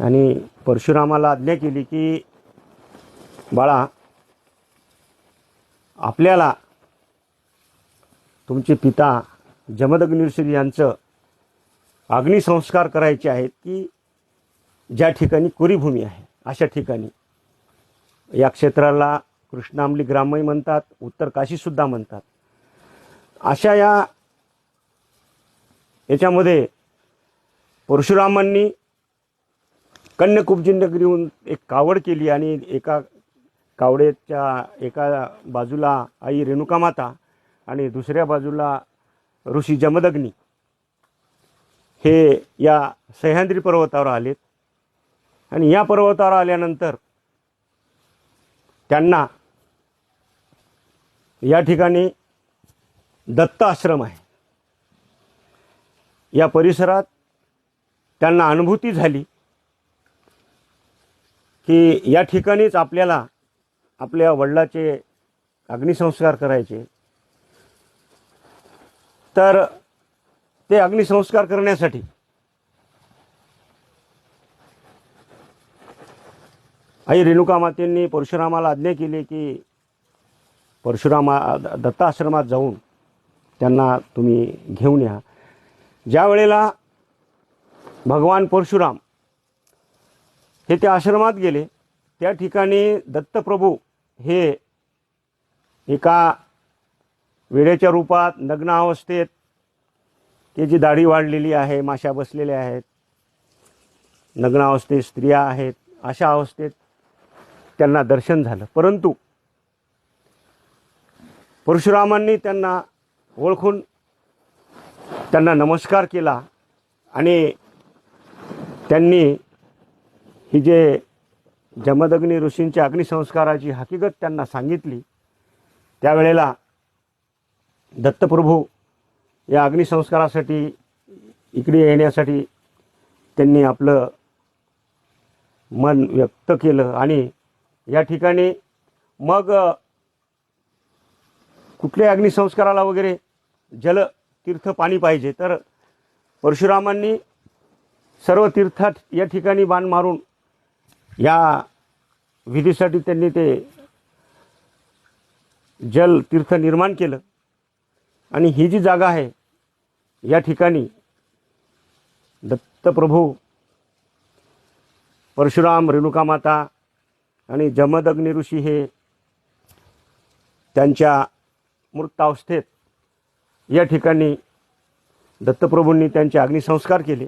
आणि परशुरामाला आज्ञा केली की बाळा आपल्याला तुमचे पिता जमदग्निश्री यांचं अग्निसंस्कार करायचे आहेत की ज्या ठिकाणी कुरीभूमी आहे अशा ठिकाणी. या क्षेत्राला कृष्णामली ग्रामही म्हणतात उत्तर काशीसुद्धा म्हणतात. अशा या याच्यामध्ये परशुरामांनी कन्याकुब्जिंदगिरीहून एक कावड केली आणि एका कावडेच्या एका बाजूला आई रेणुका माता आणि दुसऱ्या बाजूला ऋषी जमदग्नी हे या सह्याद्री पर्वतावर आलेत. आणि या पर्वतावर आल्यानंतर त्यांना या ठिकाणी दत्त आश्रम आहे. या परिसरात त्यांना अनुभूती झाली. की या ठिकाणीच आपल्याला आपल्या वडिलाचे अग्निसंस्कार करायचे. तर ते अग्निसंस्कार करण्यासाठी आई रेणुका मातेंनी परशुरामाला आज्ञा केली की परशुरामा दत्ताश्रमात जाऊन त्यांना तुम्ही घेऊन या. ज्या वेळेला भगवान परशुराम हे त्या आश्रमात गेले. त्या ठिकाणी दत्तप्रभू हे एका वेड्याच्या रूपात नग्न अवस्थेत त्याची दाढी वाढलेली आहे माशा बसलेल्या आहेत. नग्न अवस्थेत स्त्रिया आहेत. अशा अवस्थेत त्यांना दर्शन झालं. परंतु परशुरामांनी त्यांना ओळखून त्यांना नमस्कार केला आणि त्यांनी की जे जमदग्नी ऋषींच्या अग्निसंस्काराची हकीकत त्यांना सांगितली त्यावेळेला दत्तप्रभू या अग्निसंस्कारासाठी इकडे येण्यासाठी त्यांनी आपलं मन व्यक्त केलं आणि या ठिकाणी मग कुठल्या अग्निसंस्काराला वगैरे जल तीर्थ पाणी पाहिजे? तर परशुरामांनी सर्व तीर्थात या ठिकाणी बाण मारून या विधीसाठी त्यांनी ते जल तीर्थ निर्माण केलं. आणि ही जी जागा आहे या ठिकाणी दत्तप्रभू परशुराम रेणुका माता आणि जमदग्नी ऋषी हे त्यांच्या मृतावस्थेत या ठिकाणी दत्तप्रभूंनी त्यांचे अग्निसंस्कार केले.